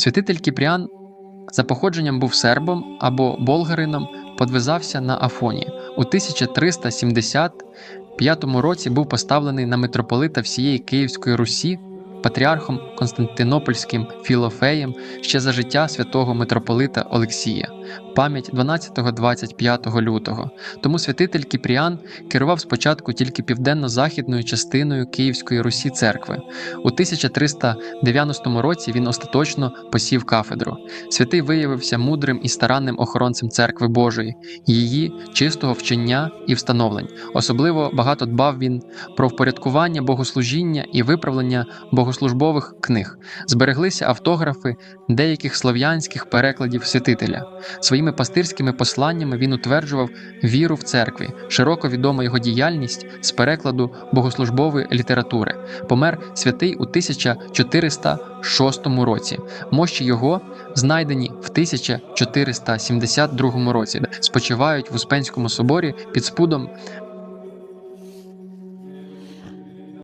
Святитель Кіпріан за походженням був сербом або болгарином, подвизався на Афоні. У 1375 році був поставлений на митрополита всієї Київської Русі патріархом Константинопольським Філофеєм ще за життя святого митрополита Олексія, пам'ять 12-25 лютого. Тому святитель Кіпріан керував спочатку тільки південно-західною частиною Київської Русі церкви. У 1390 році він остаточно посів кафедру. Святий виявився мудрим і старанним охоронцем церкви Божої, її чистого вчення і встановлень. Особливо багато дбав він про впорядкування богослужіння і виправлення богослужбових книг. Збереглися автографи деяких слов'янських перекладів святителя. Своїми пастирськими посланнями він утверджував віру в церкві, широко відома його діяльність з перекладу богослужбової літератури. Помер святий у 1406 році. Мощі його знайдені в 1472 році, спочивають в Успенському соборі під спудом